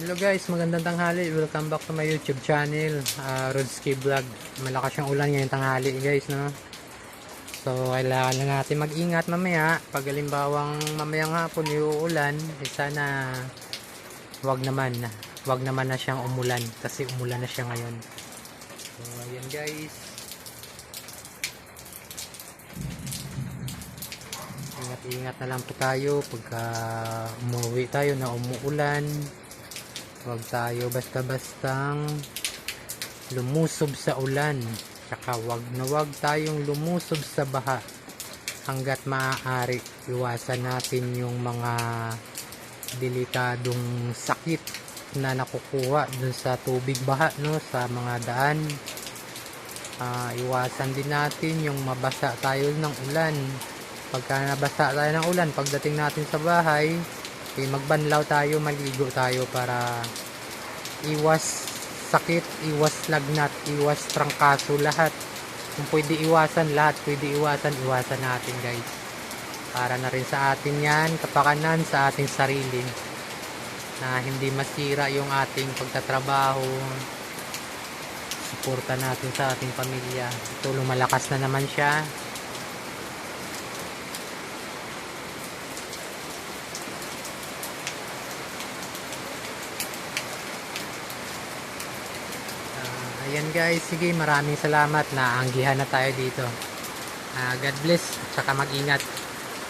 Hello guys, magandang tanghali. Welcome back to my YouTube channel, uh, Rodski Vlog. Malakas yung ulan ngayong tanghali guys, no? So, kailangan na natin mag-ingat mamaya. Pag halimbawang mamayang hapon yung ulan, eh, sana wag naman na. Wag naman na siyang umulan kasi umulan na siya ngayon. So, ayan guys. Ingat-ingat na lang po tayo pagka umuwi tayo na umuulan. Huwag tayo basta-bastang lumusob sa ulan. Tsaka wag na wag tayong lumusob sa baha. Hanggat maaari, iwasan natin yung mga delikadong sakit na nakukuha dun sa tubig baha no sa mga daan. Ah, iwasan din natin yung mabasa tayo ng ulan. Pagka nabasa tayo ng ulan, pagdating natin sa bahay, Okay, magbanlaw tayo, maligo tayo para iwas sakit, iwas lagnat, iwas trangkaso lahat. Kung pwede iwasan lahat, pwede iwasan, iwasan natin guys. Para na rin sa atin yan, kapakanan sa ating sarili. Na hindi masira yung ating pagtatrabaho. Suporta natin sa ating pamilya. Ito, lumalakas na naman siya. Ayan guys, sige maraming salamat na anggihan na tayo dito. Ah, God bless, tsaka mag-ingat.